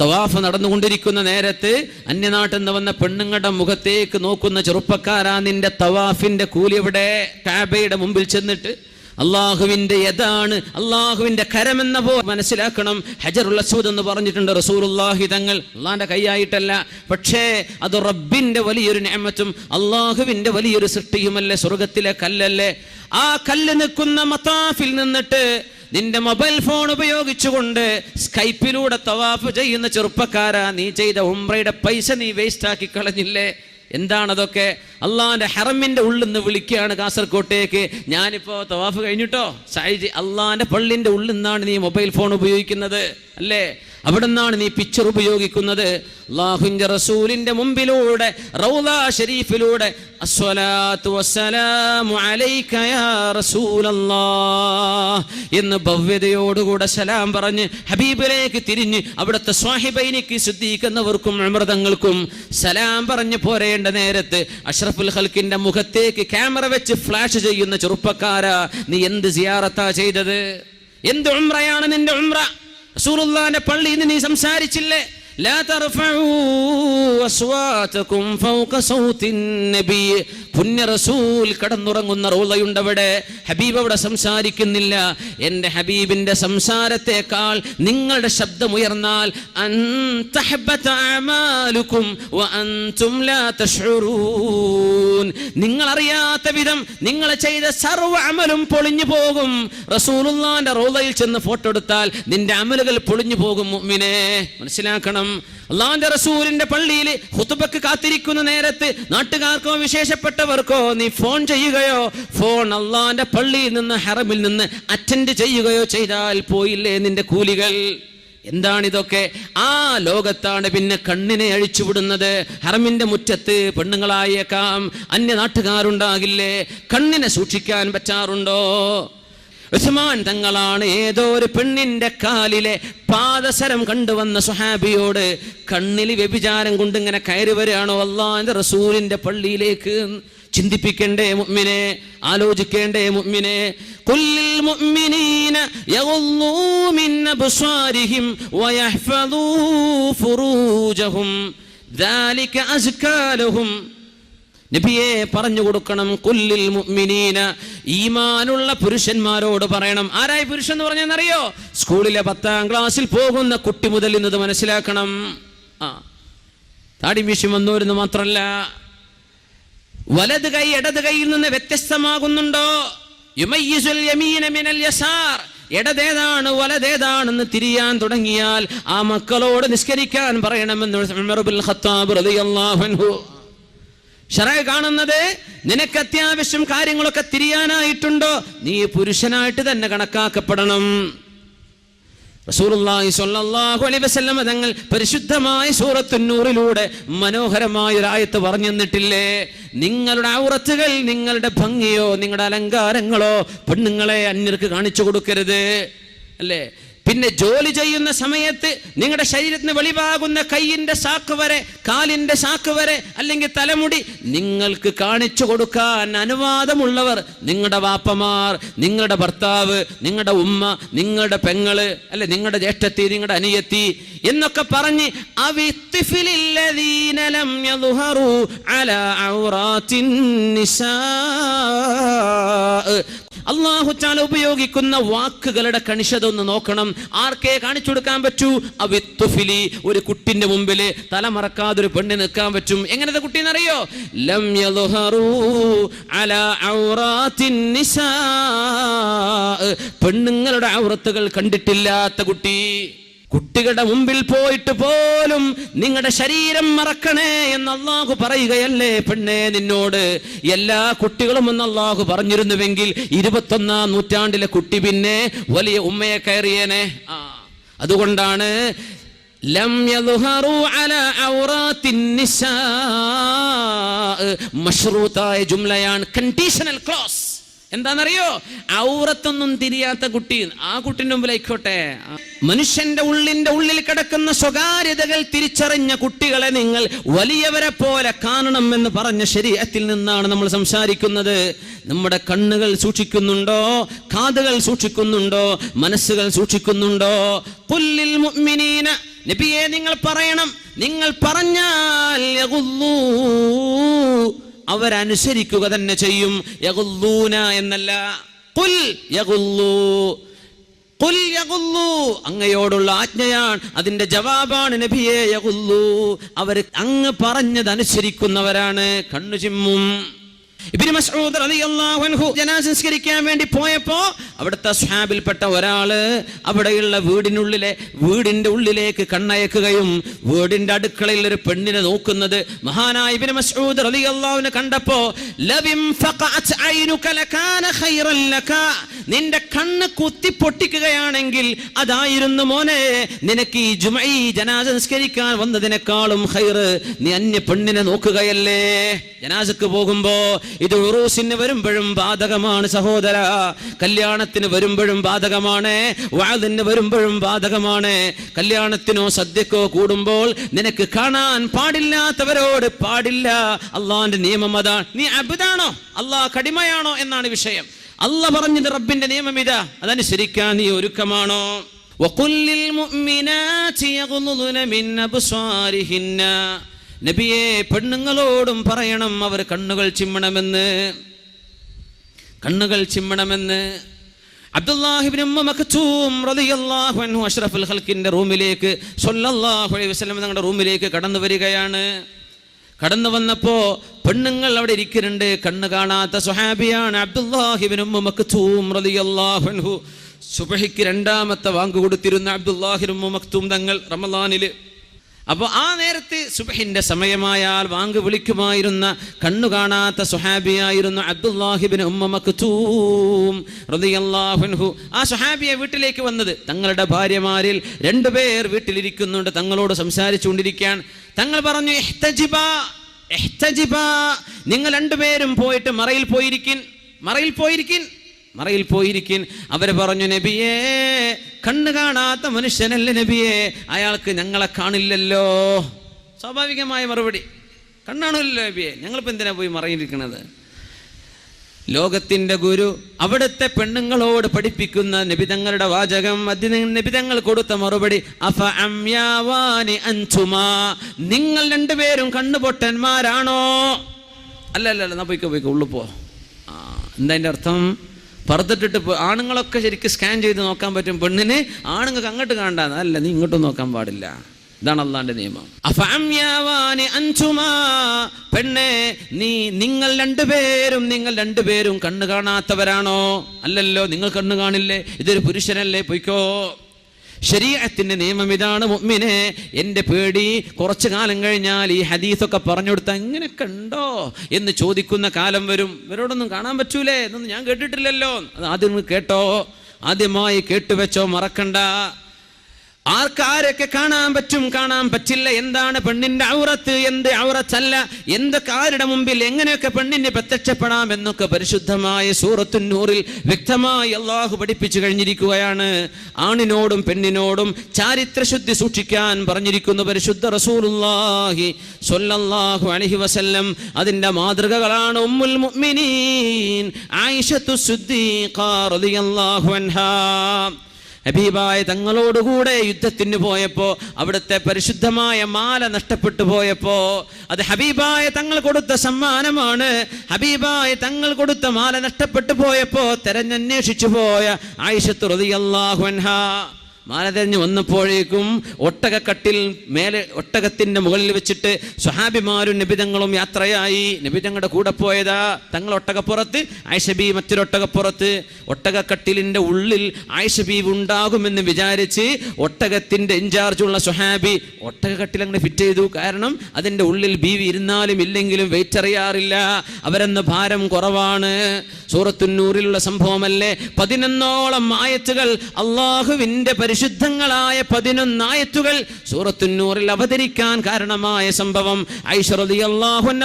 തവാഫ് നടന്നുകൊണ്ടിരിക്കുന്ന നേരത്ത് അന്യനാട്ടിൽ നിന്ന് വന്ന പെണ്ണുങ്ങളുടെ മുഖത്തേക്ക് നോക്കുന്ന ചെറുപ്പക്കാരാ നിന്റെ തവാഫിന്റെ കൂലി ഇവിടെ കാബയുടെ മുമ്പിൽ ചെന്നിട്ട് അള്ളാഹുവിന്റെ യഥാണ് അള്ളാഹുവിന്റെ കരമെന്ന പോ മനസ്സിലാക്കണം. ഹജറുൽ അസ്വദ് എന്ന് പറഞ്ഞിട്ടുണ്ട് റസൂലുള്ളാഹി തങ്ങൾ. അള്ളാന്റെ കൈയായിട്ടല്ല പക്ഷേ അത് റബ്ബിന്റെ വലിയൊരു നേമത്തും അള്ളാഹുവിന്റെ വലിയൊരു സൃഷ്ടിയുമല്ലേ സ്വർഗത്തിലെ കല്ലല്ലേ? ആ കല്ല് നിൽക്കുന്ന മത്താഫിൽ നിന്നിട്ട് നിന്റെ മൊബൈൽ ഫോൺ ഉപയോഗിച്ചുകൊണ്ട് സ്കൈപ്പിലൂടെ തവാഫ് ചെയ്യുന്ന ചെറുപ്പക്കാരാ നീ ചെയ്ത ഉംറയുടെ പൈസ നീ വേസ്റ്റ് ആക്കി കളഞ്ഞില്ലേ? എന്താണതൊക്കെ? അള്ളാന്റെ ഹറമിന്റെ ഉള്ളിൽ നിന്ന് വിളിക്കുകയാണ് കാസർകോട്ടേക്ക്. ഞാനിപ്പോ തവാഫ് കഴിഞ്ഞിട്ടോ? സായിജി അള്ളാന്റെ പള്ളിന്റെ ഉള്ളിൽ നിന്നാണ് നീ മൊബൈൽ ഫോൺ ഉപയോഗിക്കുന്നത് അല്ലേ? അവിടെ നിന്നാണ് നീ പിക്ചർ ഉപയോഗിക്കുന്നത്. അള്ളാഹുവിന്റെ റസൂലിന്റെ മുമ്പിലൂടെ റൗദ ഷരീഫിലൂടെ. എന്ന് ഭവ്യതയോടുകൂടെ സലാം പറഞ്ഞ് ഹബീബിലേക്ക് തിരിഞ്ഞ് അവിടുത്തെ സ്വാഹിബൈനിക്ക് ശുദ്ധീകരിക്കുന്നവർക്കും അമൃതങ്ങൾക്കും സലാം പറഞ്ഞ് പോരേണ്ട നേരത്ത് അഷ്റഫുൽ ഹൽക്കിന്റെ മുഖത്തേക്ക് ക്യാമറ വെച്ച് ഫ്ലാഷ് ചെയ്യുന്ന ചെറുപ്പക്കാരാ. നീ എന്ത് സിയാറത്താ ചെയ്തത്? എന്ത് ഉംറയാണ് നിന്റെ ഉംറ? റസൂലുള്ളാന്റെ പള്ളിയിൽ നിന്ന് നീ സംസാരിച്ചില്ലേ? പുണ്യ റസൂൽ കടന്നുറങ്ങുന്ന റോളയുണ്ടവിടെ. ഹബീബ് അവിടെ സംസാരിക്കുന്നില്ല. എന്റെ ഹബീബിന്റെ സംസാരത്തെക്കാൾ നിങ്ങളുടെ ശബ്ദമുയർന്നാൽ നിങ്ങൾ അറിയാത്ത വിധം നിങ്ങൾ ചെയ്ത സർവ അമലും പൊളിഞ്ഞു പോകും. റസൂലുള്ളാന്റെ റോളയിൽ ചെന്ന് ഫോട്ടോ എടുത്താൽ നിന്റെ അമലുകൾ പൊളിഞ്ഞു പോകും മുമ്മിനെ മനസ്സിലാക്കണം? അള്ളാന്റെ റസൂലിന്റെ പള്ളിയിൽ ഹുത്തുബക്ക് കാത്തിരിക്കുന്ന നേരത്ത് നാട്ടുകാർക്കോ വിശേഷപ്പെട്ടവർക്കോ നീ ഫോൺ ചെയ്യുകയോ ഫോൺ അള്ളാന്റെ പള്ളിയിൽ നിന്ന് ഹറമിൽ നിന്ന് അറ്റൻഡ് ചെയ്യുകയോ ചെയ്താൽ പോയില്ലേ നിന്റെ കൂലികൾ? എന്താണിതൊക്കെ? ആ ലോകത്താണ് പിന്നെ കണ്ണിനെ അഴിച്ചുവിടുന്നത് ഹറമിന്റെ മുറ്റത്ത് പെണ്ണുങ്ങളായേക്കാം. അന്യ നാട്ടുകാരുണ്ടാകില്ലേ കണ്ണിനെ സൂക്ഷിക്കാൻ പറ്റാറുണ്ടോ? ഉസ്മാൻ തങ്ങളാണ് ഏതോ ഒരു പെണ്ണിന്റെ കാലിലെ പാദസരം കണ്ടുവന്ന സുഹാബിയോട് കണ്ണിൽ വ്യഭിചാരം കൊണ്ട് ഇങ്ങനെ കയറി വരികയാണോ അള്ളാന്റെ റസൂലിന്റെ പള്ളിയിലേക്ക് ചിന്തിപ്പിക്കണ്ടേ മുഅ്മിനെ ആലോചിക്കേണ്ടേ മുഅ്മിനെ കുല്ലിൽ മുഅ്മിനീന യഗുള്ളൂ മിൻ അബ്സാരിഹിം വയഹ്ഫദൂ ഫുറൂജഹും ذلك أزكى لهم നബിയെ പറഞ്ഞു കൊടുക്കണം കുല്ലിൽ മുഅ്മിനീന. ഈമാനുള്ള പുരുഷന്മാരോട് പറയണം. ആരായി പുരുഷൻ എന്ന് പറഞ്ഞെന്നറിയോ? സ്കൂളിലെ പത്താം ക്ലാസ്സിൽ പോകുന്ന കുട്ടി മുതൽ ഇന്നത് മനസ്സിലാക്കണം. ആ. താടി വിഷയം വന്നോരുന്ന് മാത്രമല്ല വലത് കൈ ഇടത് കൈയിൽ നിന്ന് വ്യത്യസ്തമാകുന്നുണ്ടോ? യുമയ്യിസുൽ യമീന മിനൽ യസാർ. ഇടതേതാണ് വലതേതാണെന്ന് തിരിയാൻ തുടങ്ങിയാൽ ആ മക്കളോട് നിസ്കരിക്കാൻ പറയണമെന്ന് ഷറായി കാണുന്നത് നിനക്ക് അത്യാവശ്യം കാര്യങ്ങളൊക്കെ തിരിയാനായിട്ടുണ്ടോ? നീ പുരുഷനായിട്ട് തന്നെ കണക്കാക്കപ്പെടണം. റസൂലുള്ളാഹി സ്വല്ലല്ലാഹു അലൈഹി വസല്ലം തങ്ങൾ പരിശുദ്ധമായ സൂറത്തുന്നൂറിലൂടെ മനോഹരമായ ഒരു ആയത്ത് പറഞ്ഞു തന്നിട്ടില്ലേ നിങ്ങളുടെ ഔറത്തുകൾ നിങ്ങളുടെ ഭംഗിയോ നിങ്ങളുടെ അലങ്കാരങ്ങളോ പെണ്ണുങ്ങളെ അന്യർക്ക് കാണിച്ചു കൊടുക്കരുത്. അല്ലേ? പിന്നെ ജോലി ചെയ്യുന്ന സമയത്ത് നിങ്ങളുടെ ശരീരത്തിന് വെളിവാകുന്ന കൈയിന്റെ സാക്ക് വരെ കാലിന്റെ സാക്ക് വരെ അല്ലെങ്കിൽ തലമുടി നിങ്ങൾക്ക് കാണിച്ചു കൊടുക്കാൻ അനുവാദമുള്ളവർ നിങ്ങളുടെ വാപ്പമാർ നിങ്ങളുടെ ഭർത്താവ് നിങ്ങളുടെ ഉമ്മ നിങ്ങളുടെ പെങ്ങൾ അല്ലെ നിങ്ങളുടെ ജ്യേഷ്ഠത്തി നിങ്ങളുടെ അനിയത്തി എന്നൊക്കെ പറഞ്ഞ് ലം അള്ളാഹു ചാല ഉപയോഗിക്കുന്ന വാക്കുകളുടെ കണിശത ഒന്ന് നോക്കണം. ആർക്കേ കാണിച്ചു കൊടുക്കാൻ പറ്റൂ? അവിത്തുഫിലി ഒരു കുട്ടിന്റെ മുമ്പിൽ തലമറക്കാതെ ഒരു പെണ്ണ് നിൽക്കാൻ പറ്റും. എങ്ങനത്തെ ലം യദ്ഹറൂ അലാ ഔറാത്തിൻ പെണ്ണുങ്ങളുടെ ഔറത്തുകൾ കണ്ടിട്ടില്ലാത്ത കുട്ടി. കുട്ടികളുടെ മുമ്പിൽ പോയിട്ട് പോലും നിങ്ങളുടെ ശരീരം മറക്കണേ എന്ന് അള്ളാഹു പറയുകയല്ലേ പെണ്ണേ നിന്നോട്? എല്ലാ കുട്ടികളും എന്ന് അള്ളാഹു പറഞ്ഞിരുന്നുവെങ്കിൽ ഇരുപത്തൊന്നാം നൂറ്റാണ്ടിലെ കുട്ടി പിന്നെ വലിയ ഉമ്മയെ കയറിയേനെ. ആ അതുകൊണ്ടാണ് ജുംലയാണ് കണ്ടീഷണൽ ക്ലോസ് എന്താണെന്നറിയോ ഔറത്തൊന്നും തിരിയാത്ത കുട്ടി. ആ കുട്ടിന്റെ മുമ്പിലായിക്കോട്ടെ. മനുഷ്യന്റെ ഉള്ളിന്റെ ഉള്ളിൽ കിടക്കുന്ന സ്വകാര്യതകൾ തിരിച്ചറിഞ്ഞ കുട്ടികളെ നിങ്ങൾ വലിയവരെ പോലെ കാണണം എന്ന് പറഞ്ഞ ശരീരത്തിൽ നിന്നാണ് നമ്മൾ സംസാരിക്കുന്നത്. നമ്മുടെ കണ്ണുകൾ സൂക്ഷിക്കുന്നുണ്ടോ? കാതുകൾ സൂക്ഷിക്കുന്നുണ്ടോ? മനസ്സുകൾ സൂക്ഷിക്കുന്നുണ്ടോ? പുല്ലിൽ മുഅ്മിനീന. നബിയെ നിങ്ങൾ പറയണം. നിങ്ങൾ പറഞ്ഞാൽ. അവരനുസരിക്കുക തന്നെ ചെയ്യും. എന്നല്ല. കുൽ. അങ്ങയോടുള്ള ആജ്ഞയാണ്. അതിന്റെ ജവാബാണ് നബിയെ യകുല്ലു അവർ അങ്ങ് പറഞ്ഞത് അനുസരിക്കുന്നവരാണ് കണ്ണു ചിമ്മും മസ്ഊദ് റളിയല്ലാഹു അൻഹു സംസ്കരിക്കാൻ വേണ്ടി പോയപ്പോ അവിടുത്തെ സ്വാബിൽപ്പെട്ട ഒരാൾ അവിടെയുള്ള വീടിനുള്ളിലെ വീടിന്റെ ഉള്ളിലേക്ക് കണ്ണയക്കുകയും വീടിന്റെ അടുക്കളയിൽ ഒരു പെണ്ണിനെ നോക്കുന്നത് മഹാനായ ഇബ്നു മസ്ഊദ് റളിയല്ലാഹുവിനെ കണ്ടപ്പോ ലബിം ഫഖഅത് ഐനുക ലകാന ഖൈറൻ ലക. നിന്റെ കണ്ണ് കുത്തി പൊട്ടിക്കുകയാണെങ്കിൽ അതായിരുന്നു മോനെ നിനക്ക് ഈ ജുമഈ ജനാസ സംസ്കരിക്കാൻ വന്നതിനേക്കാളും ഹൈറ് നീ അന്യ പെണ്ണിനെ നോക്കുകയല്ലേ? ജനാസക്ക് പോകുമ്പോ ഇത് ഉറൂസിന് വരുമ്പോഴും ബാധകമാണ് സഹോദര കല്യാണത്തിന് വരുമ്പോഴും ബാധകമാണ് വാതിന് വരുമ്പോഴും ബാധകമാണ് കല്യാണത്തിനോ സദ്യക്കോ കൂടുമ്പോൾ നിനക്ക് കാണാൻ പാടില്ലാത്തവരോട് പാടില്ല അള്ളാന്റെ നിയമം അതാണ് നീ അബുദാണോ അള്ളാഹ് കടിമയാണോ എന്നാണ് വിഷയം അല്ല പറഞ്ഞത് റബ്ബിന്റെ നിയമം ഇതാ അതനുസരിക്കാൻ നീ ഒരുക്കമാണോ وقل للمؤمنات يغضضن من أبصارهن നബിയെ പെണ്ണുങ്ങളോടും പറയണം അവർ കണ്ണുകൾ ചിമ്മണമെന്ന്. കണ്ണുകൾ ചിമ്മണമെന്ന്. ഖൽക്കിന്റെ റൂമിലേക്ക് അലൈഹി തങ്ങളുടെ റൂമിലേക്ക് കടന്നു വരികയാണ്. കടന്നു വന്നപ്പോ പെണ്ണുങ്ങൾ അവിടെ ഇരിക്കുന്നുണ്ട്. കണ്ണു കാണാത്ത സുഹാബിയാണ് അബ്ദുല്ലാഹിബിനും സുബഹിക്ക് രണ്ടാമത്തെ വാങ്ക് കൊടുത്തിരുന്ന അബ്ദുല്ലാഹിബ്നു ഉമ്മ മക്തൂം തങ്ങൾ റമളാനിൽ അപ്പോൾ ആ നേരത്ത് സുബഹിന്റെ സമയമായാൽ വാങ്ക് വിളിക്കുമായിരുന്ന കണ്ണു കാണാത്ത സുഹാബിയായിരുന്നു അബ്ദുല്ലാഹിബിൻ ഉമ്മ മക്തൂം ആ സുഹാബിയെ വീട്ടിലേക്ക് വന്നത് തങ്ങളുടെ ഭാര്യമാരിൽ രണ്ടുപേർ വീട്ടിലിരിക്കുന്നുണ്ട് തങ്ങളോട് സംസാരിച്ചുകൊണ്ടിരിക്കാൻ തങ്ങൾ പറഞ്ഞു. നിങ്ങൾ രണ്ടുപേരും പോയിട്ട് മറയിൽ പോയിരിക്കിൻ മറയിൽ പോയിരിക്കിൻ മറയിൽ പോയിരിക്കൻ. അവർ പറഞ്ഞു നബിയേ കണ്ണു കാണാത്ത മനുഷ്യനല്ല നബിയേ? അയാൾക്ക് ഞങ്ങളെ കാണില്ലല്ലോ. സ്വാഭാവികമായ മറുപടി. കണ്ണാണല്ലോ നബിയെ. ഞങ്ങളിപ്പോൾ എന്തിനാ പോയി മറയിരിക്കണത് ലോകത്തിന്റെ ഗുരു അവിടുത്തെ പെണ്ണുങ്ങളോട് പഠിപ്പിക്കുന്ന നബിതങ്ങളുടെ വാചകം അതിന് നബിതങ്ങൾ കൊടുത്ത മറുപടി അഫ അംയാവാനി അഞ്ചുമാ നിങ്ങൾ രണ്ടുപേരും കണ്ണുപൊട്ടന്മാരാണോ? അല്ല അല്ല അല്ല എന്നാ പോയിക്കോ പോയിക്കോ ഉള്ളു പോ. എന്താ അർത്ഥം? പറത്തിട്ടിട്ട് ആണുങ്ങളൊക്കെ ശരിക്കും സ്കാൻ ചെയ്ത് നോക്കാൻ പറ്റും പെണ്ണിന് ആണുങ്ങൾക്ക് അങ്ങോട്ട് കാണണ്ട അല്ല നീ ഇങ്ങോട്ടും നോക്കാൻ പാടില്ല. ഇതാണ് അള്ളാന്റെ നിയമം. പെണ്ണെ നീ നിങ്ങൾ രണ്ടുപേരും നിങ്ങൾ രണ്ടുപേരും കണ്ണു കാണാത്തവരാണോ? അല്ലല്ലോ നിങ്ങൾ കണ്ണു കാണില്ലേ? ഇതൊരു പുരുഷനല്ലേ? പൊയ്ക്കോ. ശരീരത്തിന്റെ നിയമം ഇതാണ് മുമ്മിനെ എന്റെ പേടി കുറച്ചു കാലം കഴിഞ്ഞാൽ ഈ ഹദീസൊക്കെ പറഞ്ഞു കൊടുത്ത ഇങ്ങനെയൊക്കെ ഉണ്ടോ എന്ന് ചോദിക്കുന്ന കാലം വരും. ഇവരോടൊന്നും കാണാൻ പറ്റൂലേ എന്നൊന്നും ഞാൻ കേട്ടിട്ടില്ലല്ലോ. അത് ആദ്യം കേട്ടോ. ആദ്യമായി കേട്ടുവെച്ചോ മറക്കണ്ട. ആർക്കാരൊക്കെ കാണാൻ പറ്റും? കാണാൻ പറ്റില്ല. എന്താണ് പെണ്ണിന്റെ ഔറത്ത്? എന്ത് ഔറത്തല്ല? എന്തൊക്കെ ആരുടെ മുമ്പിൽ എങ്ങനെയൊക്കെ പെണ്ണിന് പ്രത്യക്ഷപ്പെടാം എന്നൊക്കെ പരിശുദ്ധമായ സൂറത്തുന്നൂറിൽ വ്യക്തമായി അള്ളാഹു പഠിപ്പിച്ചു കഴിഞ്ഞിരിക്കുകയാണ്. ആണിനോടും പെണ്ണിനോടും ചാരിത്രശുദ്ധി സൂക്ഷിക്കാൻ പറഞ്ഞിരിക്കുന്നു പരിശുദ്ധ റസൂലുള്ളാഹി സ്വല്ലല്ലാഹു അലൈഹി വസല്ലം. അതിന്റെ മാതൃകകളാണ് ഉമ്മുൽ മുഅ്മിനീൻ ആയിഷത്തു സുദ്ദീഖ റളിയല്ലാഹു അൻഹാ. ഹബീബായ തങ്ങളോടുകൂടെ യുദ്ധത്തിന് പോയപ്പോ അവിടുത്തെ പരിശുദ്ധമായ മാല നഷ്ടപ്പെട്ടു പോയപ്പോ അത് ഹബീബായ തങ്ങൾ കൊടുത്ത സമ്മാനമാണ്. ഹബീബായ തങ്ങൾ കൊടുത്ത മാല നഷ്ടപ്പെട്ടു പോയപ്പോ തെരഞ്ഞന്വേഷിച്ചു പോയ ആയിഷത്തു റളിയല്ലാഹു അൻഹാ മാല തെരഞ്ഞു വന്നപ്പോഴേക്കും ഒട്ടകക്കട്ടിൽ മേലെ ഒട്ടകത്തിന്റെ മുകളിൽ വെച്ചിട്ട് സ്വഹാബിമാരും നിബിതങ്ങളും യാത്രയായി. നിബിതങ്ങളുടെ കൂടെ പോയതാ. തങ്ങൾ ഒട്ടകപ്പുറത്ത് ആയിഷബി മറ്റൊരൊട്ടകപ്പുറത്ത് ഒട്ടകക്കട്ടിലിന്റെ ഉള്ളിൽ ആയിഷബി ഉണ്ടാകുമെന്ന് വിചാരിച്ച് ഒട്ടകത്തിന്റെ ഇൻചാർജുള്ള സ്വഹാബി ഒട്ടകക്കട്ടിൽ അങ്ങനെ ഫിറ്റ് ചെയ്തു. കാരണം അതിന്റെ ഉള്ളിൽ ബീവി ഇരുന്നാലും ഇല്ലെങ്കിലും വെയിറ്റ് അറിയാറില്ല. അവരെന്ന് ഭാരം കുറവാണ്. സൂറത്തുന്നൂറിലുള്ള സംഭവമല്ലേ? പതിനൊന്നോളം ആയത്തുകൾ അള്ളാഹുവിന്റെ പരിശുദ്ധങ്ങളായ പതിനൊന്നായത്തുകൾ സൂറത്തുന്നൂറിൽ അവതരിക്കാൻ കാരണമായ സംഭവം. ഐശ്വറതി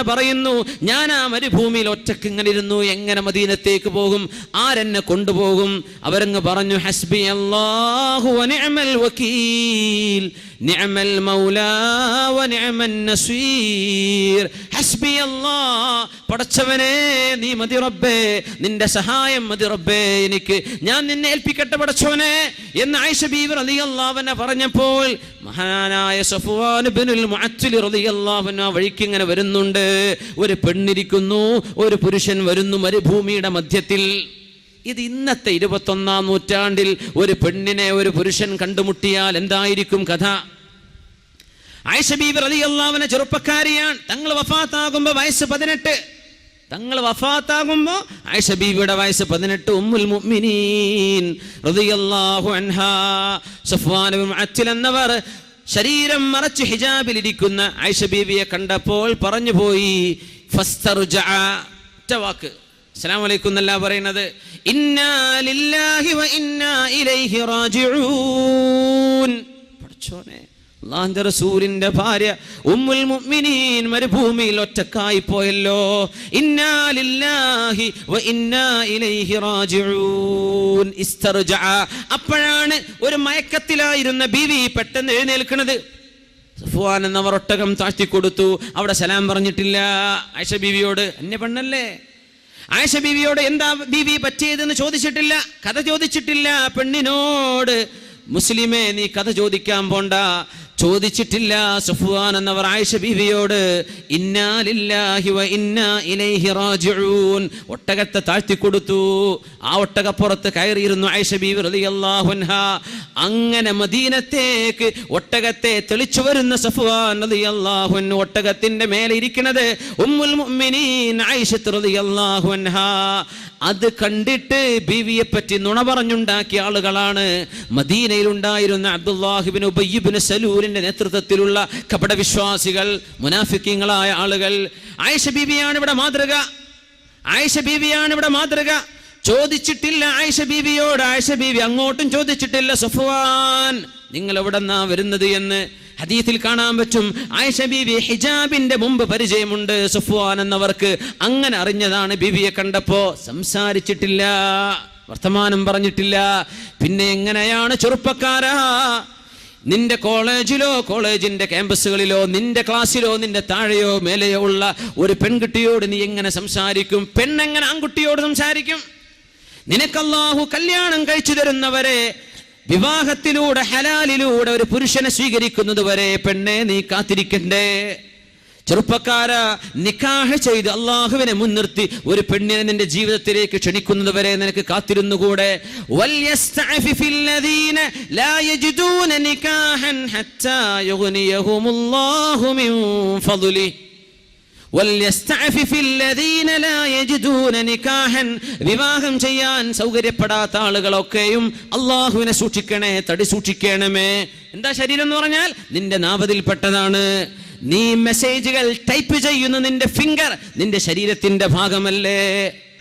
പറയുന്നു ഞാൻ ആ മരുഭൂമിയിൽ ഒറ്റയ്ക്ക് ഇങ്ങനെ ഇരുന്നു എങ്ങനെ മദീനത്തേക്ക് പോകും? ആരെന്നെ കൊണ്ടുപോകും? അവരങ്ങ് പറഞ്ഞു ഹസ്ബി അള്ളാഹു വക്കീൽ നിഅമൽ المولى ونعم النصير. حسبي الله. പടച്ചവനെ നീ മതി റബ്ബേ. നിന്റെ സഹായം മതി റബ്ബേ എനിക്ക്. ഞാൻ നിന്നെ ഏൽപ്പിക്കട്ടെ പടച്ചവനെ എന്ന് ആയിഷ ബീവർ റളിയല്ലാഹു അൻഹ പറഞ്ഞപ്പോൾ മഹാനായ സഫ്വാൻ ഇബ്നുൽ മുഅത്തിൽ റളിയല്ലാഹു ആ വഴിക്ക് ഇങ്ങനെ വരുന്നുണ്ട്. ഒരു പെണ്ണിരിക്കുന്നു ഒരു പുരുഷൻ വരുന്നു മരുഭൂമിയുടെ മധ്യത്തിൽ. ഇത് ഇന്നത്തെ ഇരുപത്തൊന്നാം നൂറ്റാണ്ടിൽ ഒരു പെണ്ണിനെ ഒരു പുരുഷൻ കണ്ടുമുട്ടിയാൽ എന്തായിരിക്കും കഥ? ആയിഷ അലി അള്ളാവിനെ ചെറുപ്പക്കാരിയാണ്. തങ്ങൾ വഫാത്താകുമ്പോൾ വയസ്സ് പതിനെട്ട്. തങ്ങൾ വഫാത്താകുമ്പോൾ ആയിഷ ബീവിയുടെ വയസ്സ് പതിനെട്ട്. ഉമ്മുൽ മുഅ്മിനീൻ റളിയല്ലാഹു എന്നവർ ശരീരം മറച്ച് ഹിജാബിലിരിക്കുന്ന ആയിഷ ബീവിയെ കണ്ടപ്പോൾ പറഞ്ഞു പോയി ഫസ്തർജഅ. ഒറ്റ വാക്ക്. അസ്സലാമു അലൈക്കും എന്നല്ല പറയുന്നത്. പഠിച്ചോനെ അള്ളാന്റെ റസൂലിന്റെ ഭാര്യ ഉമ്മുൽ മുഅ്മിനീൻ മരുഭൂമിയിൽ ഒറ്റക്കായി പോയല്ലോ. ഇന്നാ ലില്ലാഹി വ ഇന്നാ ഇലൈഹി റാജിഊൻ. ഇസ്തർജഅ അപ്പോഴാണ് ഒരു മയക്കത്തിലായിരുന്ന ബീവി പെട്ടെന്ന് എഴുന്നേൽക്കുന്നത്. സഫ്വാൻ എന്നവർ ഒട്ടകം താഴ്ത്തി കൊടുത്തു അവിടെ സലാം പറഞ്ഞിട്ടില്ല. ആയിഷ ബിവിയോട് അന്യ പെണ്ണല്ലേ? ആയിഷ ബീവിയോട് എന്താ ബീവി പറ്റിയതെന്ന് ചോദിച്ചിട്ടില്ല? കഥ ചോദിച്ചിട്ടില്ല പെണ്ണിനോട്. മുസ്ലിമേ നീ കഥ ചോദിക്കാൻ പോണ്ട. ചോദിച്ചിട്ടില്ല സുഫുവാൻ എന്നവർ ആയിഷ ബീവിയോട് ഒട്ടകത്തെ താഴ്ത്തി കൊടുത്തു ആ ഒട്ടകപ്പുറത്ത് കയറിയിരുന്നു ആയിഷ ബീവി റളിയല്ലാഹു അൻഹ. അങ്ങനെ മദീനത്തേക്ക് ഒട്ടകത്തെ തെളിച്ചു വരുന്ന സഫുവാൻ റളിയല്ലാഹു അൻഹു ഒട്ടകത്തിന്റെ മേലെ ഇരിക്കുന്നത് ഉമ്മുൽ മുഅ്മിനീൻ അത് കണ്ടിട്ട് ബീവിയെ പറ്റി നുണ പറഞ്ഞുണ്ടാക്കിയ ആളുകളാണ്. മദീനയിൽ ഉണ്ടായിരുന്ന അബ്ദുല്ലാഹിബിൻ ഉബയ്യിബിൻ സലൂലിന്റെ നേതൃത്വത്തിലുള്ള കപടവിശ്വാസികൾ മുനാഫിക്കങ്ങളായ ആളുകൾ. ആയിഷ ബീവിയാണ് ഇവിടെ മാതൃക. ആയിഷ ബീവിയാണ് ഇവിടെ മാതൃക. ചോദിച്ചിട്ടില്ല ആയിഷ ബീവിയോട്. ആയിഷ ബീവി അങ്ങോട്ടും ചോദിച്ചിട്ടില്ല. സുഫുവാൻ നിങ്ങൾ എവിടെന്നാ വരുന്നത് എന്ന് ഹദീത്തിൽ കാണാൻ പറ്റും. ആയിഷ ബീവി ഹിജാബിന്റെ മുമ്പ് പരിചയമുണ്ട്. സുഫുവാൻ എന്നവർക്ക് അങ്ങനെ അറിഞ്ഞതാണ് ബീവിയെ കണ്ടപ്പോ. സംസാരിച്ചിട്ടില്ല വർത്തമാനം പറഞ്ഞിട്ടില്ല. പിന്നെ എങ്ങനെയാണ് ചെറുപ്പക്കാരാ? നിന്റെ കോളേജിലോ കോളേജിന്റെ ക്യാമ്പസുകളിലോ നിന്റെ ക്ലാസ്സിലോ നിന്റെ താഴെയോ മേലെയോ ഉള്ള ഒരു പെൺകുട്ടിയോട് നീ എങ്ങനെ സംസാരിക്കും? പെണ്ണെങ്ങനെ ആൺകുട്ടിയോട് സംസാരിക്കും? നിനക്കല്ലാഹു കല്യാണം കഴിച്ചു തരുന്നവരെ വിവാഹത്തിലൂടെ ഹലാലിലൂടെ ഒരു പുരുഷനെ സ്വീകരിക്കുന്നത് വരെ പെണ്ണെ നീ കാത്തിരിക്കണ്ടേ? ചെറുപ്പക്കാര നിക്കാഹ ചെയ്ത് അള്ളാഹുവിനെ മുൻനിർത്തി ഒരു പെണ്ണിനെ നിന്റെ ജീവിതത്തിലേക്ക് ക്ഷണിക്കുന്നത് വരെ നിനക്ക് കാത്തിരുന്നുകൂടെ? വിവാഹം ചെയ്യാൻ സൗകര്യപ്പെടാത്ത ആളുകളൊക്കെയും അള്ളാഹുവിനെ സൂക്ഷിക്കണേ തടി സൂക്ഷിക്കണമേ. എന്താ ശരീരം എന്ന് പറഞ്ഞാൽ നിന്റെ നാപതിൽപ്പെട്ടതാണ് നീ മെസ്സേജുകൾ ടൈപ്പ് ചെയ്യുന്ന നിന്റെ ഫിംഗർ നിന്റെ ശരീരത്തിന്റെ ഭാഗമല്ലേ?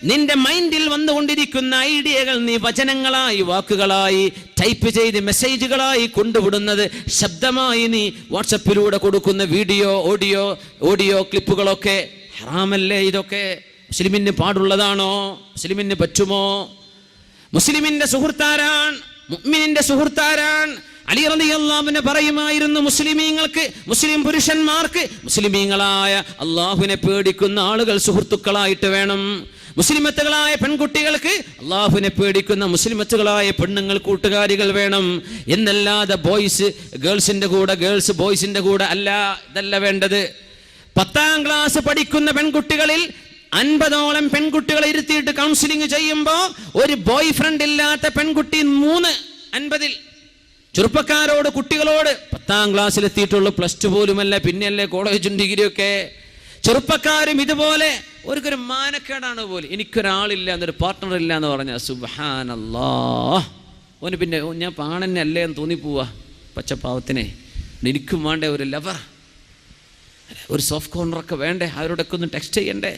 നിന്റെ മൈൻഡിൽ വന്നുകൊണ്ടിരിക്കുന്ന ഐഡിയകൾ നീ വചനങ്ങളായി വാക്കുകളായി ടൈപ്പ് ചെയ്ത് മെസ്സേജുകളായി കൊണ്ടുവിടുന്നത് ശബ്ദമായി നീ വാട്സപ്പിലൂടെ കൊടുക്കുന്ന വീഡിയോ ഓഡിയോ ഓഡിയോ ക്ലിപ്പുകളൊക്കെ. ഹറാമല്ലേ ഇതൊക്കെ? മുസ്ലിമിന് പാടുള്ളതാണോ? മുസ്ലിമിന് പറ്റുമോ? മുസ്ലിമിന്റെ സുഹൃത്താരാൻ മുഅ്മിനിന്റെ സുഹൃത്താരാൻ അലി റളിയല്ലാഹുവിനെ പറയുമായിരുന്നു മുസ്ലിമീങ്ങൾക്ക് മുസ്ലിം പുരുഷന്മാർക്ക് മുസ്ലിമീങ്ങളായ അള്ളാഹുവിനെ പേടിക്കുന്ന ആളുകൾ സുഹൃത്തുക്കളായിട്ട് വേണം. മുസ്ലിമത്തുകളായ പെൺകുട്ടികൾക്ക് അള്ളാഹുവിനെ പേടിക്കുന്ന മുസ്ലിമത്തുകളായ പെണ്ണുങ്ങൾ കൂട്ടുകാരികൾ വേണം. എന്നല്ലാതെ ബോയ്സ് ഗേൾസിന്റെ കൂടെ ഗേൾസ് ബോയ്സിന്റെ കൂടെ അല്ല ഇതല്ല വേണ്ടത്. പത്താം ക്ലാസ് പഠിക്കുന്ന പെൺകുട്ടികളിൽ അൻപതോളം പെൺകുട്ടികളെ ഇരുത്തിയിട്ട് കൗൺസിലിംഗ് ചെയ്യുമ്പോൾ ഒരു ബോയ് ഫ്രണ്ട് ഇല്ലാത്ത പെൺകുട്ടി മൂന്ന് അൻപതിൽ ചെറുപ്പക്കാരോട് കുട്ടികളോട് പത്താം ക്ലാസ്സിൽ എത്തിയിട്ടുള്ളൂ പ്ലസ് ടു പോലുമല്ല പിന്നെയല്ലേ കോളേജും ഡിഗ്രിയൊക്കെ. ചെറുപ്പക്കാരും ഇതുപോലെ ഒരു മാനക്കേടാണ് പോലും. എനിക്കൊരാളില്ല എന്നൊരു പാർട്ട്ണർ ഇല്ല എന്ന് പറഞ്ഞ സുബാനല്ലാ ഓന് പിന്നെ ഞാൻ പാണന്നെ അല്ലേ എന്ന് തോന്നിപ്പോവാ പച്ചപ്പാവത്തിനെ. എനിക്കും വേണ്ടേ ഒരു ലവർ ഒരു സോഫ്റ്റ് കോർണറൊക്കെ വേണ്ടേ അവരോടൊക്കെ ഒന്ന് ടെക്സ്റ്റ് ചെയ്യണ്ടേ.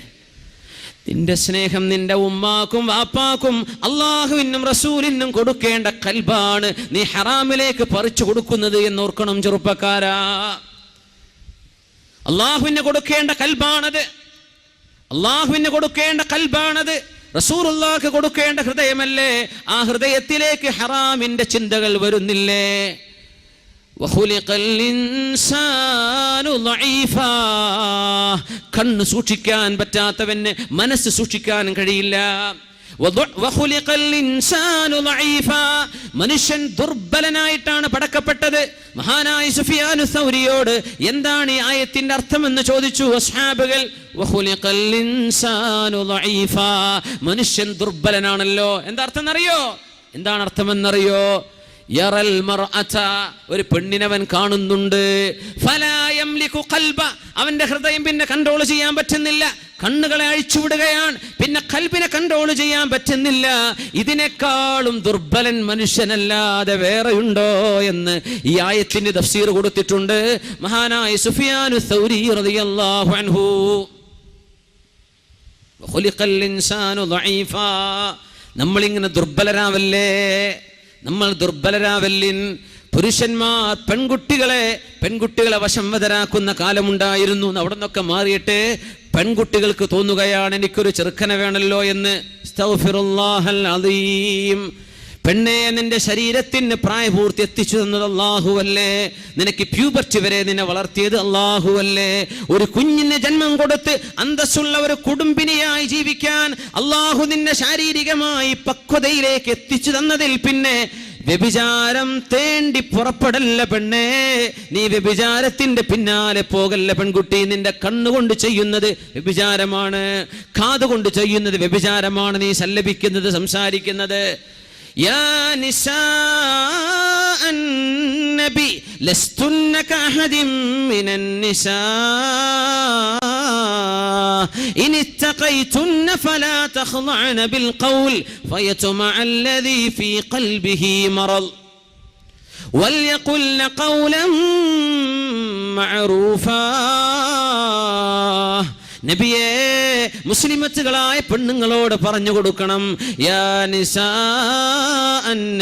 നിന്റെ സ്നേഹം നിന്റെ ഉമ്മാക്കും വാപ്പാക്കും അള്ളാഹുവിനും റസൂലിനും കൊടുക്കേണ്ട കൽബാണ് നീ ഹറാമിലേക്ക് പറിച്ചു കൊടുക്കുന്നത് എന്നോർക്കണം ചെറുപ്പക്കാരാ. അള്ളാഹുവിന് കൊടുക്കേണ്ട കൽബാണത് അള്ളാഹുവിന് കൊടുക്കേണ്ട കൽബാണത് റസൂറുള്ളാഹ്ക്ക് കൊടുക്കേണ്ട ഹൃദയമല്ലേ? ആ ഹൃദയത്തിലേക്ക് ഹറാമിന്റെ ചിന്തകൾ വരുന്നില്ലേ? കണ്ണ് സൂക്ഷിക്കാൻ പറ്റാത്തവന് മനസ്സ് സൂക്ഷിക്കാൻ കഴിയില്ല. മനുഷ്യൻ ദുർബലനായിട്ടാണ് പടക്കപ്പെട്ടത്. മഹാനായ സുഫിയാനു സൗരിയോട് എന്താണ് ഈ ആയത്തിന്റെ അർത്ഥം എന്ന് ചോദിച്ചു അസ്ഹാബുകൾ? മനുഷ്യൻ ദുർബലനാണല്ലോ. എന്താ അർത്ഥം എന്നറിയോ? എന്താണ് അർത്ഥമെന്നറിയോ? ഒരു പെണ്ണിനവൻ കാണുന്നുണ്ട്. അവന്റെ ഹൃദയം പിന്നെ കൺട്രോൾ ചെയ്യാൻ പറ്റുന്നില്ല. കണ്ണുകളെ അഴിച്ചുവിടുകയാണ്. പിന്നെ കൽബിനെ കൺട്രോൾ ചെയ്യാൻ പറ്റുന്നില്ല. ഇതിനേക്കാളും ദുർബലൻ മനുഷ്യനല്ലാതെ വേറെയുണ്ടോ എന്ന് ഈ ആയത്തിന് തഫ്സീർ കൊടുത്തിട്ടുണ്ട്. മഹാനായ സുഫിയാനു സൗരി ഇൻസാനു നമ്മളിങ്ങനെ ദുർബലരാവല്ലേ? നമ്മൾ ദുർബലരാവല്ലിൻ പുരുഷന്മാർ പെൺകുട്ടികളെ പെൺകുട്ടികളെ വശംവതരാക്കുന്ന കാലമുണ്ടായിരുന്നു. അവിടെ നിന്നൊക്കെ മാറിയിട്ട് പെൺകുട്ടികൾക്ക് തോന്നുകയാണ് എനിക്കൊരു ചെറുക്കനെ വേണല്ലോ എന്ന്. പെണ്ണെ നിന്റെ ശരീരത്തിന് പ്രായപൂർത്തി എത്തിച്ചു തന്നത് അല്ലാഹുവല്ലേ? നിനക്ക് പ്യൂബർട്ടി വരെ നിന്നെ വളർത്തിയത് അല്ലാഹുവല്ലേ? ഒരു കുഞ്ഞിന് ജന്മം കൊടുത്ത് അന്തസ്സുള്ള ഒരു കുടുംബിനിയായി ജീവിക്കാൻ അള്ളാഹു നിന്നെ ശാരീരികമായി പക്വതയിലേക്ക് എത്തിച്ചു തന്നതിൽ പിന്നെ വ്യഭിചാരം തേണ്ടി പുറപ്പെടല്ല പെണ്ണേ. നീ വ്യഭിചാരത്തിന്റെ പിന്നാലെ പോകല്ല പെൺകുട്ടി. നിന്റെ കണ്ണുകൊണ്ട് ചെയ്യുന്നത് വ്യഭിചാരമാണ് കാതുകൊണ്ട് ചെയ്യുന്നത് വ്യഭിചാരമാണ് നീ സല്ലപിക്കുന്നത് സംസാരിക്കുന്നത്. يا نساء النبي لستن كأحد من النساء. إن اتقيتن فلا تخضعن بالقول فيطمع الذي في قلبه مرض. وليقلن قولا معروفا. നബിയെ മുസ്ലിമത്തുകളായ പെണ്ണുങ്ങളോട് പറഞ്ഞു കൊടുക്കണം. യാ നിസാ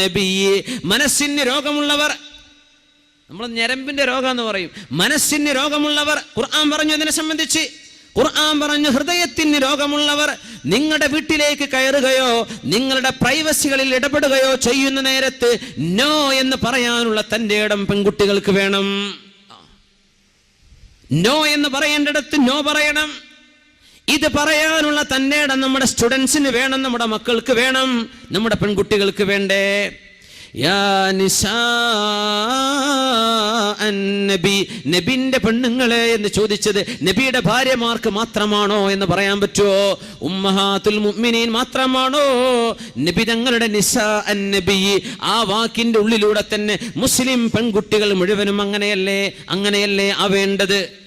നബിയെ മനസ്സിന് രോഗമുള്ളവർ നമ്മൾ ഞരമ്പിന്റെ രോഗം എന്ന് പറയും. മനസ്സിന് രോഗമുള്ളവർ ഖുർആൻ പറഞ്ഞു അതിനെ സംബന്ധിച്ച്. ഖുർആൻ പറഞ്ഞു ഹൃദയത്തിന് രോഗമുള്ളവർ നിങ്ങളുടെ വീട്ടിലേക്ക് കയറുകയോ നിങ്ങളുടെ പ്രൈവസികളിൽ ഇടപെടുകയോ ചെയ്യുന്ന നേരത്ത് നോ എന്ന് പറയാനുള്ള തന്റെ ഇടം പെൺകുട്ടികൾക്ക് വേണം. നോ എന്ന് പറയേണ്ടിടത്ത് നോ പറയണം. ഇത് പറയാനുള്ള തന്നെയാണ് നമ്മുടെ സ്റ്റുഡൻസിന് വേണം നമ്മുടെ മക്കൾക്ക് വേണം നമ്മുടെ പെൺകുട്ടികൾക്ക് വേണ്ടേ? നബി. നബിന്റെ പെണ്ണുങ്ങളെ എന്ന് ചോദിച്ചത് നബിയുടെ ഭാര്യമാർക്ക് മാത്രമാണോ എന്ന് പറയാൻ പറ്റുമോ? ഉമ്മഹാത്തുൽ മുഅ്മിനീൻ മാത്രമാണോ? നബി തങ്ങളുടെ നിസാ നബി. ആ വാക്കിന്റെ ഉള്ളിലൂടെ തന്നെ മുസ്ലിം പെൺകുട്ടികൾ മുഴുവനും അങ്ങനെയല്ലേ? അങ്ങനെയല്ലേ ആവേണ്ടത്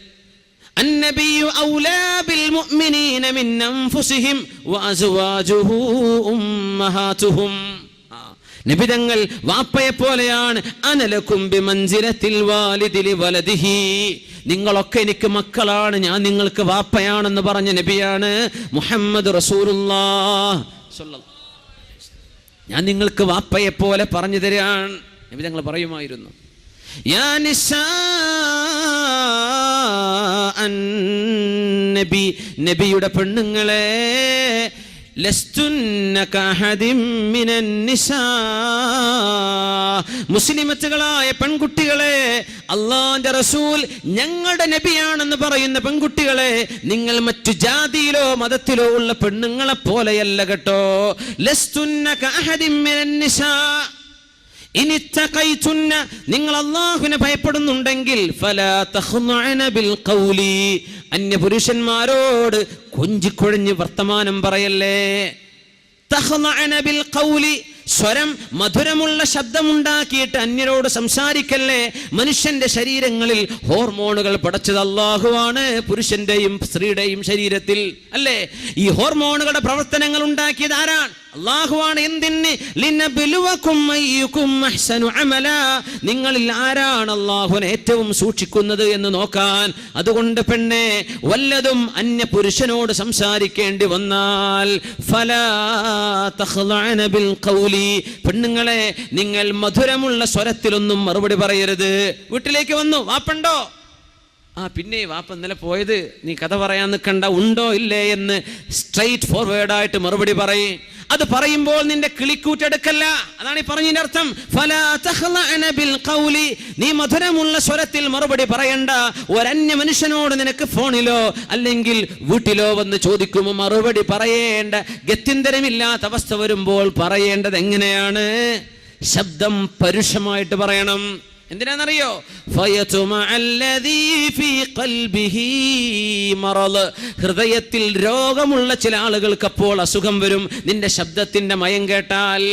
النبي أولى بالمؤمنين من أنفسهم وأزواجه أمهاتهم നിബിതങ്ങൾ വാപ്പയെ പോലെയാണ് അനലക്കുംബി മഞ്ചിരത്തിൽ വാലിദിലി വലതിഹി നിങ്ങളൊക്കെ എനിക്ക് മക്കളാണ് ഞാൻ നിങ്ങൾക്ക് വാപ്പയാണെന്ന് പറഞ്ഞ നബിയാണ് മുഹമ്മദ് റസൂലുള്ളാ ഞാൻ നിങ്ങൾക്ക് വാപ്പയെ പോലെ പറഞ്ഞു തരാൻ നബിതങ്ങൾ പറയുമായിരുന്നു യാ നിസാ നബി നബിയുടെ പെണ്ണുങ്ങളെ. മുസ്ലിമത്തുകളായ പെൺകുട്ടികളെ അള്ളാന്റെ റസൂൽ ഞങ്ങളുടെ നബിയാണെന്ന് പറയുന്ന പെൺകുട്ടികളെ നിങ്ങൾ മറ്റു ജാതിയിലോ മതത്തിലോ ഉള്ള പെണ്ണുങ്ങളെ പോലെയല്ല കേട്ടോ ലസ്തുന്ന നിങ്ങൾ അള്ളാഹുവിനെ ഭയപ്പെടുന്നുണ്ടെങ്കിൽ അന്യ പുരുഷന്മാരോട് കൊഞ്ചിക്കൊഴഞ്ഞ് വർത്തമാനം പറയല്ലേ? സ്വരം മധുരമുള്ള ശബ്ദമുണ്ടാക്കിയിട്ട് അന്യരോട് സംസാരിക്കല്ലേ? മനുഷ്യന്റെ ശരീരങ്ങളിൽ ഹോർമോണുകൾ പടച്ചത് അള്ളാഹുവാണ് പുരുഷന്റെയും സ്ത്രീയുടെയും ശരീരത്തിൽ. അല്ലേ? ഈ ഹോർമോണുകളുടെ പ്രവർത്തനങ്ങൾ ഉണ്ടാക്കിയത് ആരാണ്? അള്ളാഹുവാണ് എന്തിന്? നിങ്ങളിൽ ആരാണ് അള്ളാഹുവിനെ ഏറ്റവും സൂക്ഷിക്കുന്നത് എന്ന് നോക്കാൻ? അതുകൊണ്ട് പെണ്ണെ വല്ലതും അന്യ പുരുഷനോട് സംസാരിക്കേണ്ടി വന്നാൽ പെണ്ണുങ്ങളെ നിങ്ങൾ മധുരമുള്ള സ്വരത്തിലൊന്നും മറുപടി പറയരുത്. വീട്ടിലേക്ക് വന്നു വാപ്പണ്ടോ? ആ പിന്നെ വാപ്പ ഇന്നലെ പോയത് നീ കഥ പറയാൻ നിൽക്കണ്ട ഉണ്ടോ ഇല്ലേ എന്ന് സ്ട്രൈറ്റ് ഫോർവേഡായിട്ട് മറുപടി പറയും. അത് പറയുമ്പോൾ നിന്റെ കിളിക്കൂറ്റെടുക്കല്ല അതാണ് ഈ പറഞ്ഞതിന്റെ അർത്ഥം. നീ മധുരമുള്ള സ്വരത്തിൽ മറുപടി പറയണ്ട. ഒരന്യ മനുഷ്യനോട് നിനക്ക് ഫോണിലോ അല്ലെങ്കിൽ വീട്ടിലോ വന്ന് ചോദിക്കുമ്പോൾ മറുപടി പറയേണ്ട. ഗത്യന്തരമില്ലാത്ത അവസ്ഥ വരുമ്പോൾ പറയേണ്ടത് എങ്ങനെയാണ്? ശബ്ദം പരുഷമായിട്ട് പറയണം. എന്തിനാണെന്നറിയോ? ഹൃദയത്തിൽ രോഗമുള്ള ചില ആളുകൾക്ക് അപ്പോൾ അസുഖം വരും. നിന്റെ ശബ്ദത്തിന്റെ മയം കേട്ടാൽ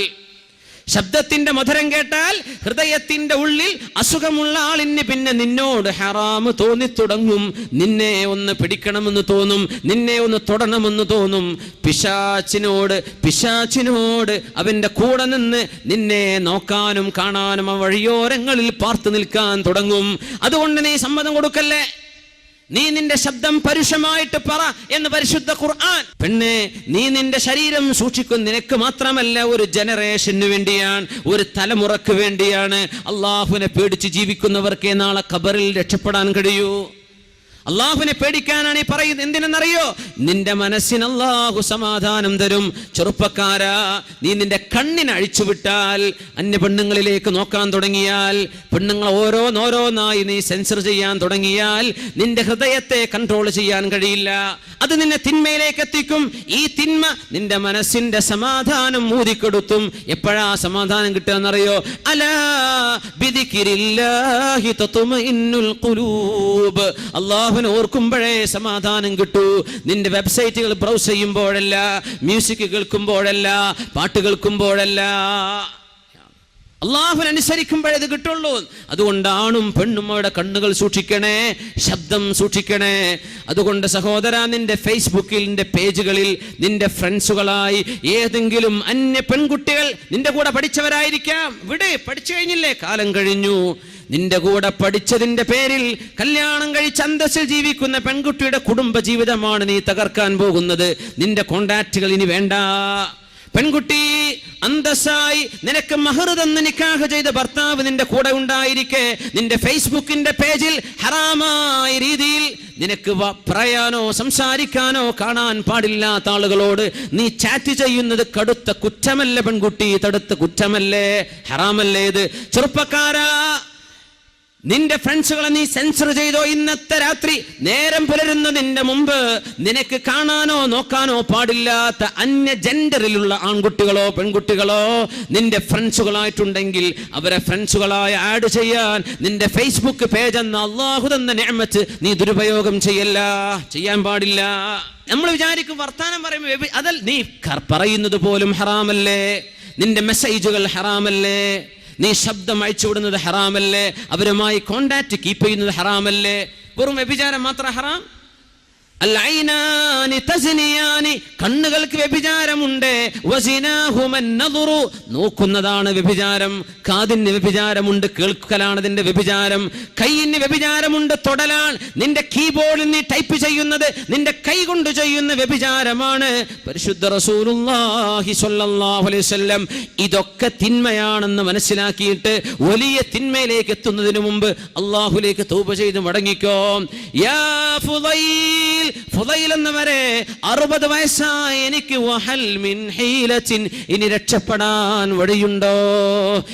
ശബ്ദത്തിന്റെ മധുരം കേട്ടാൽ ഹൃദയത്തിന്റെ ഉള്ളിൽ അസുഖമുള്ള ആളിന് പിന്നെ നിന്നോട് ഹറാമ് തോന്നി തുടങ്ങും നിന്നെ ഒന്ന് പിടിക്കണമെന്ന് തോന്നും നിന്നെ ഒന്ന് തൊടണമെന്ന് തോന്നും. പിശാച്ചിനോട് പിശാച്ചിനോട് അവന്റെ കൂടെ നിന്ന് നിന്നെ നോക്കാനും കാണാനും ആ വഴിയോരങ്ങളിൽ പാർത്തു നിൽക്കാൻ തുടങ്ങും. അതുകൊണ്ട് നീ സമ്മതം കൊടുക്കല്ലേ? നീ നിന്റെ ശബ്ദം പരുഷമായിട്ട് പറ എന്ന് പരിശുദ്ധ ഖുർആൻ. പെണ്ണെ നീ നിന്റെ ശരീരം സൂക്ഷിക്കും നിനക്ക് മാത്രമല്ല ഒരു ജനറേഷന് വേണ്ടിയാണ് ഒരു തലമുറയ്ക്ക് വേണ്ടിയാണ്. അള്ളാഹുവിനെ പേടിച്ച് ജീവിക്കുന്നവർക്കേ നാളെ ഖബറിൽ രക്ഷപ്പെടാൻ കഴിയൂ. അള്ളാഹുവിനെ പേടിക്കാനാണ് ഈ പറയുന്നത്. എന്തിനെന്നറിയോ? നിന്റെ മനസ്സിന് അള്ളാഹു സമാധാനം തരും. ചെറുപ്പക്കാരാ നീ നിന്റെ കണ്ണിന് അഴിച്ചുവിട്ടാൽ അന്യ പെണ്ണുങ്ങളിലേക്ക് നോക്കാൻ തുടങ്ങിയാൽ പെണ്ണുങ്ങൾ ഓരോന്നോരോന്നായി നീ സെൻസർ ചെയ്യാൻ തുടങ്ങിയാൽ നിന്റെ ഹൃദയത്തെ കൺട്രോൾ ചെയ്യാൻ കഴിയില്ല. അത് നിന്നെ തിന്മയിലേക്ക് എത്തിക്കും. ഈ തിന്മ നിന്റെ മനസ്സിന്റെ സമാധാനം മൂതിക്കെടുത്തും എപ്പോഴാ സമാധാനം കിട്ടുക എന്നറിയോ അലാ ഖുലൂബ്. അള്ളാഹുവിനെ ഓർക്കുമ്പോഴേ സമാധാനം കിട്ടൂ. നിന്റെ വെബ്സൈറ്റുകൾ ബ്രൗസ് ചെയ്യുമ്പോഴല്ല മ്യൂസിക് കേൾക്കുമ്പോഴല്ല പാട്ട് കേൾക്കുമ്പോഴല്ല. അള്ളാഹുവിനെ അനുസരിക്കുമ്പോഴേ ഇത് കിട്ടുള്ളൂ. അതുകൊണ്ട് ആണും പെണ്ണും അവിടെ കണ്ണുകൾ സൂക്ഷിക്കണേ ശബ്ദം സൂക്ഷിക്കണേ. അതുകൊണ്ട് സഹോദര നിന്റെ ഫേസ്ബുക്കിൽ നിന്റെ പേജുകളിൽ നിന്റെ ഫ്രണ്ട്സുകളായി ഏതെങ്കിലും അന്യ പെൺകുട്ടികൾ നിന്റെ കൂടെ പഠിച്ചവരായിരിക്കാം. ഇവിടെ പഠിച്ചു കഴിഞ്ഞില്ലേ? കാലം കഴിഞ്ഞു. നിന്റെ കൂടെ പഠിച്ചതിന്റെ പേരിൽ കല്യാണം കഴിച്ച് അന്തസ്സിൽ ജീവിക്കുന്ന പെൺകുട്ടിയുടെ കുടുംബ ജീവിതമാണ് നീ തകർക്കാൻ പോകുന്നത്. നിന്റെ കോണ്ടാക്റ്റുകൾ ഇനി വേണ്ട. പെൺകുട്ടി അന്തസ്സായി നിനക്ക് മഹർ തന്ന് നിക്കാഹ് ചെയ്ത ഭർത്താവ് നിന്റെ കൂടെ ഉണ്ടായിരിക്കെ. നിന്റെ ഫേസ്ബുക്കിന്റെ പേജിൽ ഹറാമായ രീതിയിൽ നിനക്ക് പറയാനോ സംസാരിക്കാനോ കാണാൻ പാടില്ലാത്ത ആളുകളോട് നീ ചാറ്റ് ചെയ്യുന്നത് കടുത്ത കുറ്റമല്ലേ പെൺകുട്ടി? തടുത്ത കുറ്റമല്ലേ? ഹറാമല്ലേ ഇത്? ചെറുപ്പക്കാരാ നിന്റെ ഫ്രണ്ട്സുകളെ നീ സെൻസർ ചെയ്തോ ഇന്നത്തെ രാത്രി? നേരം പുലരുന്നതിന്റെ മുമ്പ് നിനക്ക് കാണാനോ നോക്കാനോ പാടില്ലാത്ത അന്യ ജെൻഡറിലുള്ള ആൺകുട്ടികളോ പെൺകുട്ടികളോ നിന്റെ ഫ്രണ്ട്സുകളായിട്ടുണ്ടെങ്കിൽ അവരെ ഫ്രണ്ട്സുകളായി ആഡ് ചെയ്യാൻ നിന്റെ ഫേസ്ബുക്ക് പേജ് എന്ന അള്ളാഹു തന്ന നിഅമത്ത് നീ ദുരുപയോഗം ചെയ്യല്ല. ചെയ്യാൻ പാടില്ല. നമ്മൾ വിചാരിക്കും വർത്താനം പറയുമ്പോൾ അതൽ നീ പറയുന്നത് പോലും ഹറാമല്ലേ? നിന്റെ മെസ്സേജുകൾ ഹറാമല്ലേ? നീ ശബ്ദം അയച്ചുവിടുന്നത് ഹറാമല്ലേ? അവരുമായി കോണ്ടാക്ട് കീപ്പ് ചെയ്യുന്നത് ഹറാമല്ലേ? വെറും വ്യഭിചാരം മാത്രം ഹറാം? കണ്ണുകൾക്ക് വ്യഭിചാരമുണ്ട്. നോക്കുന്നതാണ് വ്യഭിചാരം. കാതിന് വ്യഭിചാരമുണ്ട്. കേൾക്കലാണ് അതിന്റെ വ്യഭിചാരം. കൈയിന് വ്യഭിചാരമുണ്ട്. തൊടലാണ്. നിന്റെ കീബോർഡിൽ നീ ടൈപ്പ് ചെയ്യുന്നത് നിന്റെ കൈ കൊണ്ട് ചെയ്യുന്ന വ്യഭിചാരമാണ്. പരിശുദ്ധ വസല്ലം ഇതൊക്കെ തിന്മയാണെന്ന് മനസ്സിലാക്കിയിട്ട് വലിയ തിന്മയിലേക്ക് എത്തുന്നതിന് മുമ്പ് അള്ളാഹുലേക്ക് തൂപ ചെയ്ത് മടങ്ങിക്കോ. യാ ഫുദൈൽ എന്നവരെ അറുപത് വയസ്സായി എനിക്ക് ഇനി രക്ഷപ്പെടാൻ വഴിയുണ്ടോ?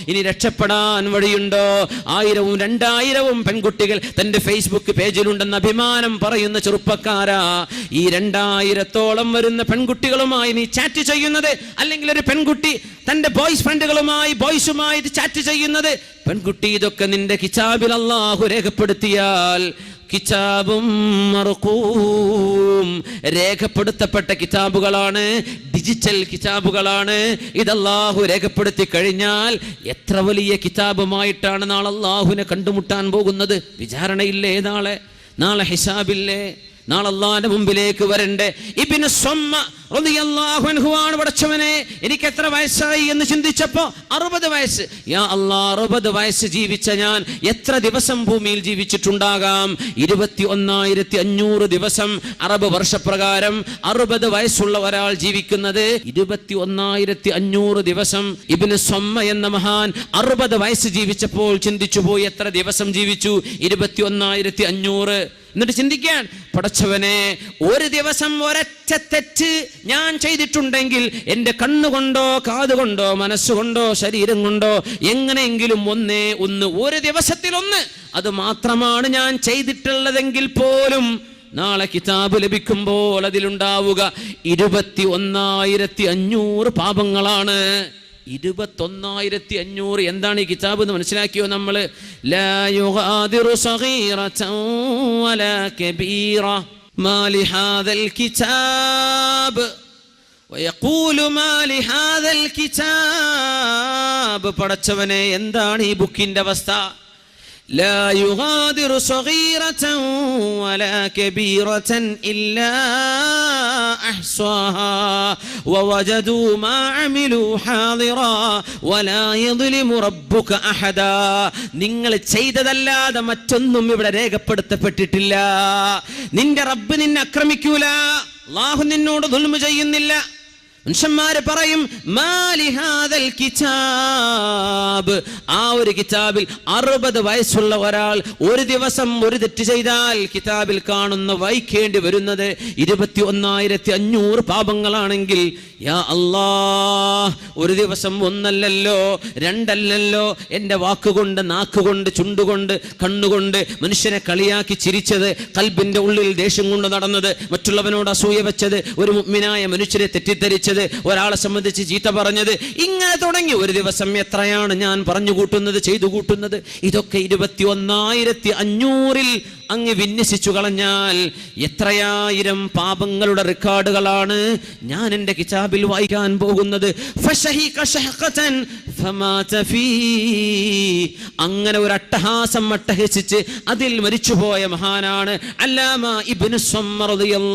ഇനി രക്ഷപ്പെടാൻ വഴിയുണ്ടോ? ആയിരവും രണ്ടായിരവും പെൺകുട്ടികൾ തന്റെ ഫേസ്ബുക്ക് പേജിലുണ്ടെന്ന് അഭിമാനം പറയുന്ന ചെറുപ്പക്കാരാ. ഈ രണ്ടായിരത്തോളം വരുന്ന പെൺകുട്ടികളുമായി നീ ചാറ്റ് ചെയ്യുന്നത് അല്ലെങ്കിൽ ഒരു പെൺകുട്ടി തന്റെ ബോയ്സ് ഫ്രണ്ടുകളുമായി ബോയ്സുമായിട്ട് ചാറ്റ് ചെയ്യുന്നത്? പെൺകുട്ടി ഇതൊക്കെ നിന്റെ കിതാബിൽ അള്ളാഹു രേഖപ്പെടുത്തിയാൽ കിതാബും മർഖൂം. രേഖപ്പെടുത്തപ്പെട്ട കിതാബുകളാണ് ഡിജിറ്റൽ കിതാബുകളാണ്. ഇതല്ലാഹു രേഖപ്പെടുത്തി കഴിഞ്ഞാൽ എത്ര വലിയ കിതാബുമായിട്ടാണ് നാളെ അള്ളാഹുവിനെ കണ്ടുമുട്ടാൻ പോകുന്നത്? വിചാരണയില്ലേ നാളെ? നാളെ ഹിസാബില്ലേ? നാളെ അള്ളാന്റെ മുമ്പിലേക്ക് വരണ്ടേ. ഇബിന് സ്വമ്മ ആണ് പടച്ചവനെ. എനിക്ക് എത്ര വയസ്സായി എന്ന് ചിന്തിച്ചപ്പോ അറുപത് വയസ്സ്. യാ അള്ളാ അറുപത് വയസ്സ് ജീവിച്ച ഞാൻ എത്ര ദിവസം ഭൂമിയിൽ ജീവിച്ചിട്ടുണ്ടാകാം? ഇരുപത്തി ഒന്നായിരത്തി അഞ്ഞൂറ് ദിവസം അറബ് വർഷപ്രകാരം അറുപത് വയസ്സുള്ള ഒരാൾ ജീവിക്കുന്നത് ഇരുപത്തി ഒന്നായിരത്തി അഞ്ഞൂറ് ദിവസം ഇബിന് സ്വമ്മ എന്ന മഹാൻ അറുപത് വയസ്സ് ജീവിച്ചപ്പോൾ ചിന്തിച്ചു പോയി എത്ര ദിവസം ജീവിച്ചു? ഇരുപത്തി ഒന്നായിരത്തി അഞ്ഞൂറ് എന്നിട്ട് ചിന്തിക്കാൻ പടച്ചവനെ ഒരു ദിവസം ഒരൊറ്റ തെറ്റ് ഞാൻ ചെയ്തിട്ടുണ്ടെങ്കിൽ എന്റെ കണ്ണുകൊണ്ടോ കാതുകൊണ്ടോ മനസ്സുകൊണ്ടോ ശരീരം കൊണ്ടോ എങ്ങനെയെങ്കിലും ഒന്നേ ഒന്ന് ഒരു ദിവസത്തിൽ ഒന്ന് അത് മാത്രമാണ് ഞാൻ ചെയ്തിട്ടുള്ളതെങ്കിൽ പോലും നാളെ കിതാബ് ലഭിക്കുമ്പോൾ അതിലുണ്ടാവുക ഇരുപത്തി ഒന്നായിരത്തി അഞ്ഞൂറ് പാപങ്ങളാണ്. ഇരുപത്തൊന്നായിരത്തി അഞ്ഞൂറ് എന്താണ് ഈ കിതാബ് എന്ന് മനസ്സിലാക്കിയോ നമ്മൾ പടച്ചവനെ എന്താണ് ഈ ബുക്കിന്റെ അവസ്ഥ? لا يغادر صغيرة ولا كبيرة إلا أحصاها ووجدوا ما عملوا حاضرا ولا يظلم ربك أحدا നിങ്ങൾ ചെയ്തതല്ലാതെ മറ്റൊന്നും ഇവിടെ രേഖപ്പെടുത്തപ്പെട്ടിട്ടില്ല നിന്റെ റബ്ബ് നിന്നെ ആക്രമിക്കൂല അള്ളാഹു നിന്നോട് ദുൽമ ചെയ്യുന്നില്ല മനുഷ്യന്മാര് പറയും മാലിഹാദൽ കിതാബ്. ആ ഒരു കിതാബിൽ അറുപത് വയസ്സുള്ള ഒരാൾ ഒരു ദിവസം ഒരു തെറ്റ് ചെയ്താൽ കിതാബിൽ കാണുന്ന വായിക്കേണ്ടി വരുന്നത് ഇരുപത്തി ഒന്നായിരത്തി അഞ്ഞൂറ് പാപങ്ങളാണെങ്കിൽ യാ അല്ലാ ഒരു ദിവസം ഒന്നല്ലല്ലോ രണ്ടല്ലല്ലോ എന്റെ വാക്കുകൊണ്ട് നാക്കുകൊണ്ട് ചുണ്ടുകൊണ്ട് കണ്ണുകൊണ്ട് മനുഷ്യനെ കളിയാക്കി ചിരിച്ചത് കൽബിന്റെ ഉള്ളിൽ ദേഷ്യം കൊണ്ട് നടന്നത് മറ്റുള്ളവനോട് അസൂയ വെച്ചത് ഒരു മുഗ്മിനായ മനുഷ്യരെ തെറ്റിദ്ധരിച്ചത് ഒരാളെ സംബന്ധിച്ച് ചീത്ത പറഞ്ഞത്. ഇങ്ങനെ തുടങ്ങി ഒരു ദിവസം എത്രയാണ് ഞാൻ പറഞ്ഞു കൂട്ടുന്നത് ചെയ്തു കൂട്ടുന്നത്? ഇതൊക്കെ ഇരുപത്തി ഒന്നായിരത്തി അഞ്ഞൂറിൽ അങ്ങ് വിന്യസിച്ചു കളഞ്ഞാൽ എത്രയായിരം പാപങ്ങളുടെ റെക്കോർഡുകളാണ് ഞാൻ എന്റെ കിതാബിൽ വായിക്കാൻ പോകുന്നത്. അങ്ങനെ ഒരു അട്ടഹാസം അട്ടഹസിച്ച് അതിൽ മരിച്ചുപോയ മഹാനാണ് അല്ലാമ ഇബിന്